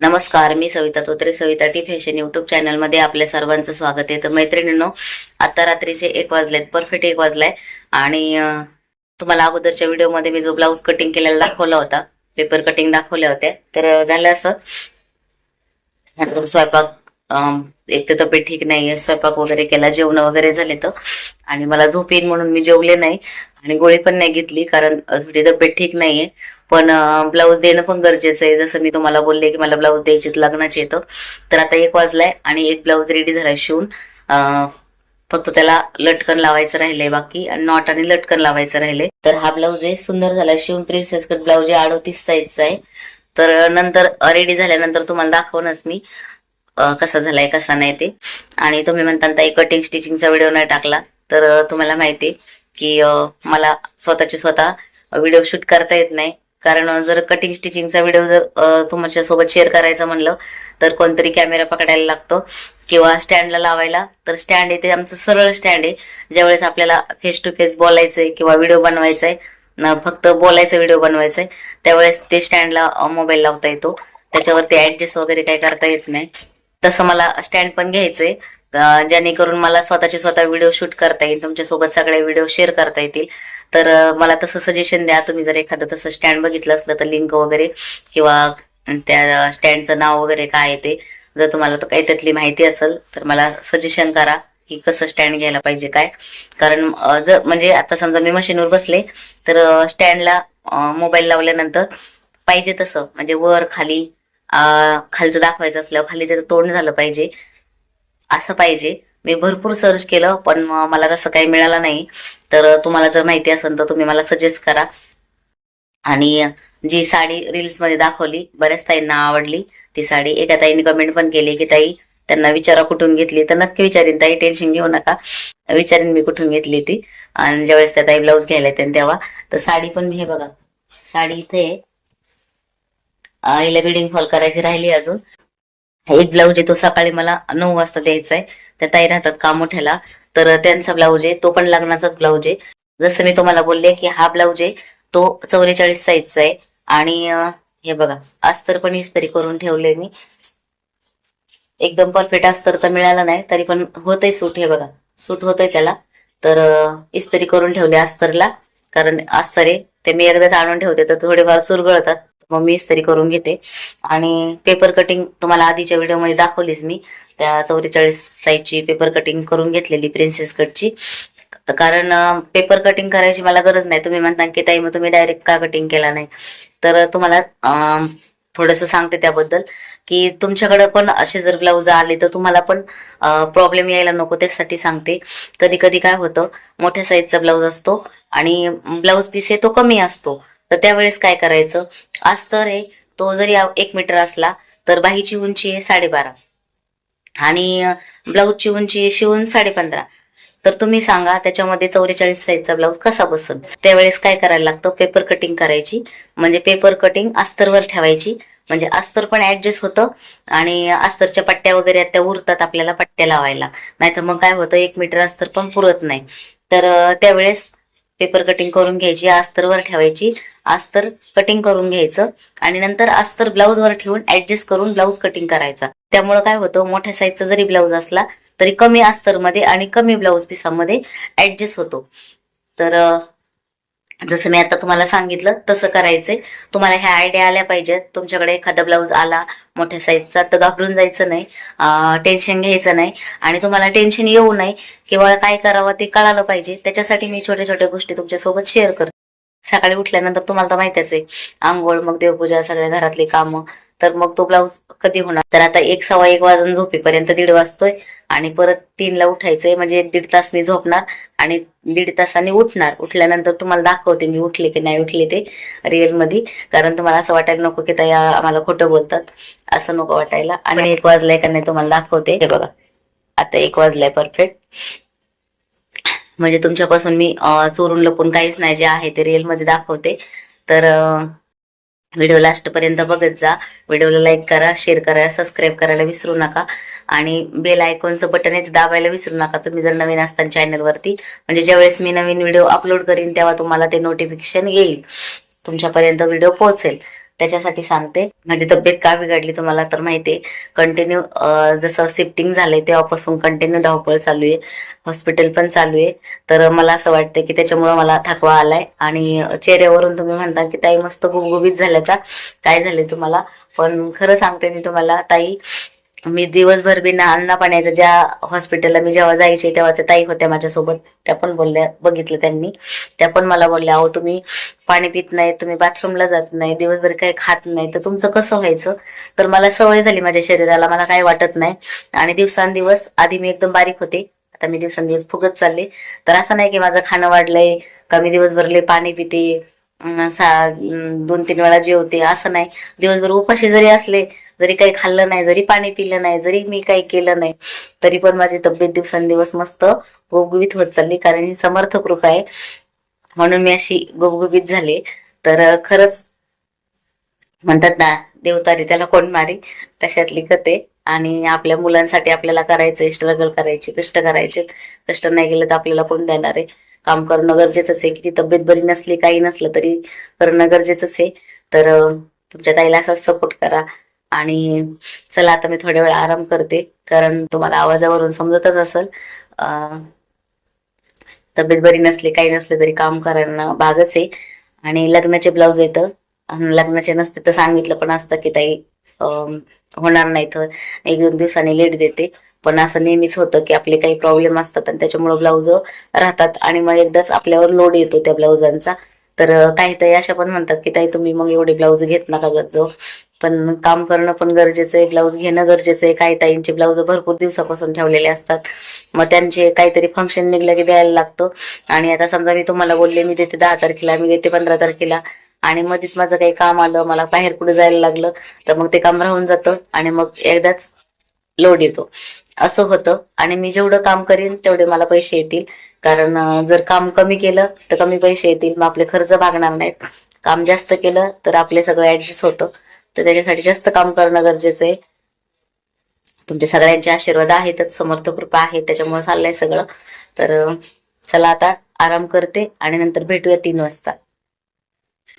नमस्कार मी Savita Totre Savita T fashion YouTube चॅनलमध्ये आपल्या सर्वांचं स्वागत आहे. तर मैत्रिणींनो आता रात्रीचे एक वाजलेत परफेक्ट एक वाजलाय. आणि तुम्हाला अगोदरच्या व्हिडिओमध्ये मी जो ब्लाऊज कटिंग केलेला दाखवला होता पेपर कटिंग दाखवल्या होत्या. तर झालं असं. स्वयंपाक एक तर तब्येत ठीक नाहीये स्वयंपाक वगैरे केला जेवण वगैरे झाले तर. आणि मला झोप येईल म्हणून मी जेवले नाही. आणि गोळी पण नाही घेतली कारण थोडी तब्येत ठीक नाहीये. पण ब्लाऊज देणं पण गरजेचं आहे. जसं मी तुम्हाला बोलले की मला ब्लाऊज द्यायचे लग्नाचे येतं तर आता एक वाजलाय आणि एक ब्लाऊज रेडी झालाय शिवून. फक्त त्याला लटकन लावायचं राहिलंय बाकी आणि नॉट आणि लटकन लावायचं राहिलंय. तर हा ब्लाऊज आहे सुंदर झालाय. शिवून प्रिन्सेस कट ब्लाऊज आहे अडोतीस साईजचा आहे. तर नंतर रेडी झाल्यानंतर तुम्हाला दाखवूनच मी कसा झालाय कसा नाही ते. आणि तुम्ही म्हणता ताई कटिंग स्टिचिंगचा व्हिडिओ नाही टाकला. तर तुम्हाला माहिती आहे की मला स्वतःचे स्वतः व्हिडिओ शूट करता येत नाही. कारण जर कटिंग स्टिचिंगचा व्हिडिओ जर तुमच्यासोबत शेअर करायचं म्हणलं तर कोणतरी कॅमेरा पकडायला लागतो. किंवा स्टँडला लावायला तर स्टँड आहे ते आमचं सरळ स्टँड आहे. ज्यावेळेस आपल्याला फेस टू फेस बोलायचंय किंवा व्हिडिओ बनवायचा आहे फक्त बोलायचा व्हिडिओ बनवायचा आहे त्यावेळेस ते स्टँडला मोबाईल लावता येतो. त्याच्यावरती ऍडजस्ट वगैरे काही करता येत नाही. तसं मला स्टँड पण घ्यायचंय. जेणेकरून मला स्वतःचे स्वतः व्हिडिओ शूट करता येईल. तुमच्यासोबत सगळे व्हिडिओ शेअर करता येतील. तर मला तसं सजेशन द्या. तुम्ही जर एखादं तसं स्टँड बघितलं असलं तर लिंक वगैरे किंवा त्या स्टँडचं नाव वगैरे काय आहे ते जर तुम्हाला तो काही त्यातली माहिती असेल तर मला सजेशन करा की कसं स्टँड घ्यायला पाहिजे काय. कारण जर म्हणजे आता समजा मी मशीनवर बसले तर स्टँडला मोबाईल लावल्यानंतर पाहिजे तसं. म्हणजे वर खाली खालचं दाखवायचं असल्यावर खाली त्याचं तोंड झालं पाहिजे. असं पाहिजे. मी भरपूर सर्च केलं पण मला तसं काही मिळालं नाही. तर तुम्हाला जर माहिती असेल तर तुम्ही मला सजेस्ट करा. आणि जी साडी रील्समध्ये दाखवली बऱ्याच ताईंना आवडली. ती साडी एका ताईने कमेंट पण केली की ताई त्यांना विचारा कुठून घेतली. तर नक्की विचारीन ताई टेन्शन घेऊ नका. विचारीन मी कुठून घेतली ती. आणि ज्यावेळेस त्या ताई ब्लाऊज घ्यायला येते तेव्हा. तर साडी पण मी हे बघा साडी इथे हिला बिडिंग फॉल करायची राहिली अजून. एक ब्लाऊज आहे तो सकाळी मला नऊ वाजता द्यायचा आहे. त्या ताई राहतात कामोठ्याला. तर त्यांचा ब्लाऊज आहे तो पण लग्नाचाच ब्लाऊज आहे. जसं मी तुम्हाला बोलले की हा ब्लाऊज आहे तो चौवेचाळीस साईजचा आहे. आणि हे बघा अस्तर पण इस्त्री करून ठेवले मी. एकदम परफेक्ट अस्तर तर मिळाला नाही तरी पण होतंय सूट हे बघा. सूट होतंय त्याला. तर इस्तरी इस्त्री करून ठेवले अस्तरला. कारण अस्तर आहे ते मी एकदाच आणून ठेवते तर थोडेफार चुरगळतात. मग मी इस्त्री करून घेते. आणि पेपर कटिंग तुम्हाला आधीच्या व्हिडिओमध्ये दाखवलीच मी. त्या चौवेचाळीस साईजची पेपर कटिंग करून घेतलेली प्रिन्सेस कटची कारण पेपर कटिंग करायची मला गरज नाही. तुम्ही म्हणता की ताई मग तुम्ही डायरेक्ट का कटिंग केला नाही? तर तुम्हाला थोडस सांगते त्याबद्दल. की तुमच्याकडे पण असे जर ब्लाऊज आले तर तुम्हाला पण प्रॉब्लेम यायला नको. त्यासाठी सांगते. कधी कधी काय होतं मोठ्या साईजचा ब्लाऊज असतो आणि ब्लाऊज पीस हे तो कमी असतो. तर त्यावेळेस काय करायचं? अस्तर आहे तो जरी एक मीटर असला तर बाहीची उंची आहे साडेबारा. आणि ब्लाऊजची उंची शिवून शिवून साडेपंधरा. तर तुम्ही सांगा त्याच्यामध्ये चौवेचाळीस साईजचा ब्लाऊज कसा बसल? त्यावेळेस काय करायला लागतं? पेपर कटिंग करायची. म्हणजे पेपर कटिंग अस्तरवर ठेवायची. म्हणजे अस्तर पण ऍडजस्ट होतं आणि अस्तरच्या पट्ट्या वगैरे त्या उरतात आपल्याला पट्ट्या लावायला. नाहीतर मग काय होतं एक मीटर अस्तर पण पुरत नाही. तर त्यावेळेस पेपर कटिंग करून घ्यायची अस्तरवर ठेवायची. अस्तर कटिंग करून घ्यायचं आणि नंतर अस्तर ब्लाऊजवर ठेवून ऍडजस्ट करून ब्लाऊज कटिंग करायचा. त्यामुळे काय होतं मोठ्या साईजचा जरी ब्लाऊज असला तरी कमी अस्तरमध्ये आणि कमी ब्लाऊज पिसामध्ये ऍडजस्ट होतो. तर जसं मी आता तुम्हाला सांगितलं तसं करायचंय. तुम्हाला ह्या आयडिया आल्या पाहिजेत. तुमच्याकडे एखादा ब्लाऊज आला मोठ्या साईजचा तर घाबरून जायचं नाही. टेन्शन घ्यायचं नाही. आणि तुम्हाला टेन्शन येऊ नये. किंवा काय करावं ते कळालं पाहिजे. त्याच्यासाठी मी छोट्या छोट्या गोष्टी तुमच्यासोबत शेअर करते. सकाळी उठल्यानंतर तुम्हाला तर माहितीच आहे. आंघोळ मग देवपूजा सगळ्या घरातली कामं. तर मग तो ब्लाऊज कधी होणार? तर आता एक सव्वा एक वाजून झोपेपर्यंत दीड वाजतोय आणि परत तीनला उठायचंय म्हणजे एक दीड तास मी झोपणार आणि दीड तासाने उठणार. उठल्यानंतर तुम्हाला दाखवते मी उठले की नाही उठले ते रिअलमध्ये कारण तुम्हाला असं वाटायला नको की त्या आम्हाला खोटं बोलतात. असं नको वाटायला. आणि एक वाजलाय का नाही तुम्हाला दाखवते. हे बघा. आता एक वाजलाय परफेक्ट म्हणजे तुमच्यापासून मी चोरून लपून काहीच नाही जे आहे ते रिअलमध्ये दाखवते. तर व्हिडिओ लास्ट पर्यंत बघत जा. व्हिडिओला लाईक करा शेअर करा सबस्क्राईब करायला विसरू नका. आणि बेल आयकॉनचं बटन आहे ते दाबायला विसरू नका. तुम्ही जर नवीन असताना चॅनलवरती म्हणजे ज्यावेळेस मी नवीन व्हिडिओ अपलोड करीन तेव्हा तुम्हाला ते नोटिफिकेशन येईल. तुमच्यापर्यंत व्हिडिओ पोहोचेल. त्याच्यासाठी सांगते. माझी तब्येत का बिघडली तुम्हाला तर माहिती आहे कंटिन्यू जसं शिफ्टिंग झालंय तेव्हापासून कंटिन्यू धावपळ चालू आहे. हॉस्पिटल पण चालू आहे. तर मला असं वाटतं की त्याच्यामुळे मला थकवा आलाय. आणि चेहऱ्यावरून तुम्ही म्हणता की ताई मस्त गुबगुबीत झाल्या का? काय झाले तुम्हाला? पण खरं सांगते मी तुम्हाला ताई मी दिवसभर बिना अन्न पाण्याचं ज्या हॉस्पिटलला मी जेव्हा जायचे तेव्हा त्या ताई होत्या माझ्यासोबत. त्या पण बोलल्या बघितलं त्यांनी. त्या पण मला बोलल्या अहो तुम्ही पाणी पित नाही तुम्ही बाथरूमला जात नाही दिवसभर काही खात नाही. तर तुमचं कसं व्हायचं? तर मला सवय झाली माझ्या शरीराला मला काही वाटत नाही. आणि दिवसांदिवस आधी मी एकदम बारीक होते. आता मी दिवसांदिवस फुगत चालले. तर असं नाही की माझं खाणं वाढलंय कमी दिवसभरले पाणी पिते सा दोन तीन वेळा जेवते असं नाही. दिवसभर उपाशी जरी असले जरी काही खाल्लं नाही जरी पाणी पिलं नाही जरी मी काही केलं नाही तरी पण माझी तब्येत दिवसांदिवस मस्त गुबगुबीत होत चालली. कारण ही समर्थ कृपा आहे. म्हणून मी अशी गुबगुबीत झाले. तर खरंच म्हणतात ना देवतारी त्याला कोण मारी? तशातली कथे आणि आपल्या मुलांसाठी आपल्याला करायचंय स्ट्रगल करायचे कष्ट करायचे कष्ट नाही केलं तर आपल्याला कोण देणार आहे? काम करणं गरजेचंच आहे. किती तब्येत बरी नसली काही नसलं तरी करणं गरजेचंच आहे. तर तुमच्या ताईला असाच सपोर्ट करा. आणि चला आता मी थोड्या वेळ आराम करते कारण तुम्हाला आवाजावरून समजतच असेल. तब्येत बरी नसली काही नसले तरी काम करणं भागच आहे. आणि लग्नाचे ब्लाऊज येतं आणि लग्नाचे नसते तर सांगितलं पण असतं की ताई होणार नाही तर एक दोन दिवसांनी लेट देते. पण असं नेहमीच होतं की आपले काही प्रॉब्लेम असतात आणि त्याच्यामुळे ब्लाऊज राहतात. आणि मग एकदाच आपल्यावर लोड येतो त्या ब्लाऊजांचा. तर काही ताई अशा पण म्हणतात की ताई तुम्ही मग एवढे ब्लाऊज घेत नका गत पण काम करणं पण गरजेचं आहे ब्लाऊज घेणं गरजेचं आहे. काही ताईंचे ब्लाऊज भरपूर दिवसापासून ठेवलेले असतात. मग त्यांचे काहीतरी फंक्शन निघलं की द्यायला लागतं. आणि आता समजा मी तुम्हाला बोलले मी देते दहा तारखेला मी देते पंधरा तारखेला. आणि मध्येच माझं काही काम आलं मला बाहेर कुठे जायला लागलं तर मग ते काम राहून जातं आणि मग एकदाच लोड येतो. असं होतं. आणि मी जेवढं काम करीन तेवढे मला पैसे येतील. कारण जर काम कमी केलं तर कमी पैसे येतील. मग आपले खर्च भागणार नाहीत. काम जास्त केलं तर आपले सगळं ऍडजस्ट होतं. तर त्याच्यासाठी जास्त काम करणं गरजेचं आहे. तुमच्या सगळ्यांचे आशीर्वाद आहेतच. समर्थ कृपा आहे. त्याच्यामुळे चाललंय सगळं. तर चला आता आराम करते आणि नंतर भेटूया तीन वाजता.